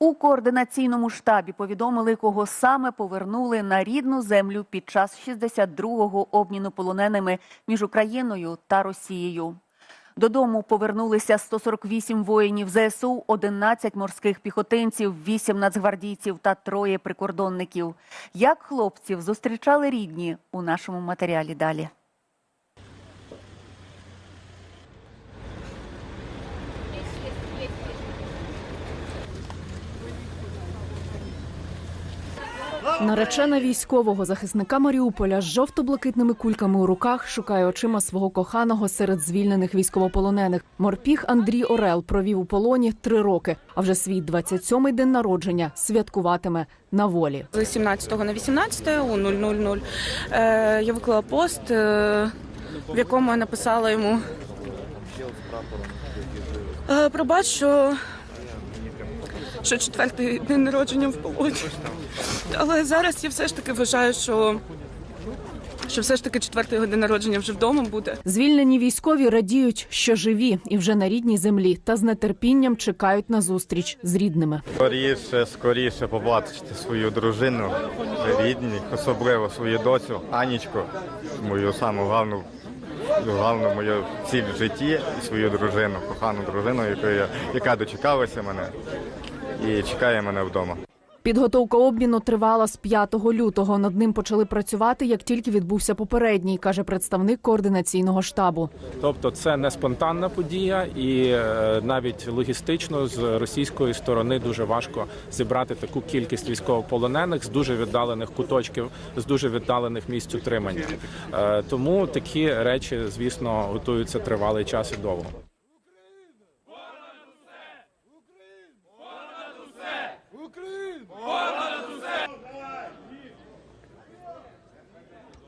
У координаційному штабі повідомили, кого саме повернули на рідну землю під час 62-го обміну полоненими між Україною та Росією. Додому повернулися 148 воїнів ЗСУ, 11 морських піхотинців, 8 нацгвардійців та троє прикордонників. Як хлопців зустрічали рідні у нашому матеріалі далі. Наречена військового захисника Маріуполя з жовто-блакитними кульками у руках шукає очима свого коханого серед звільнених військовополонених. Морпіг Андрій Орел провів у полоні три роки, а вже свій 27-й день народження святкуватиме на волі. З 17 на 18 у 000 е, я виклала пост, е, в якому я написала йому е, пробач, що, що четвертий день народження в полоні. Але зараз я все ж таки вважаю, що, що все ж таки четвертий день народження вже вдома буде. Звільнені військові радіють, що живі і вже на рідній землі, та з нетерпінням чекають на зустріч з рідними. Скоріше, скоріше побачити свою дружину, рідних, особливо свою доцю Анічку, мою саму головну, головну мою ціль в житті і свою дружину, кохану дружину, яку яка дочекалася мене і чекає мене вдома. Підготовка обміну тривала з 5 лютого. Над ним почали працювати, як тільки відбувся попередній, каже представник координаційного штабу. Тобто це не спонтанна подія, і е, навіть логістично з російської сторони дуже важко зібрати таку кількість військовополонених з дуже віддалених куточків, з дуже віддалених місць утримання. Е, Тому такі речі, звісно, готуються тривалий час і довго.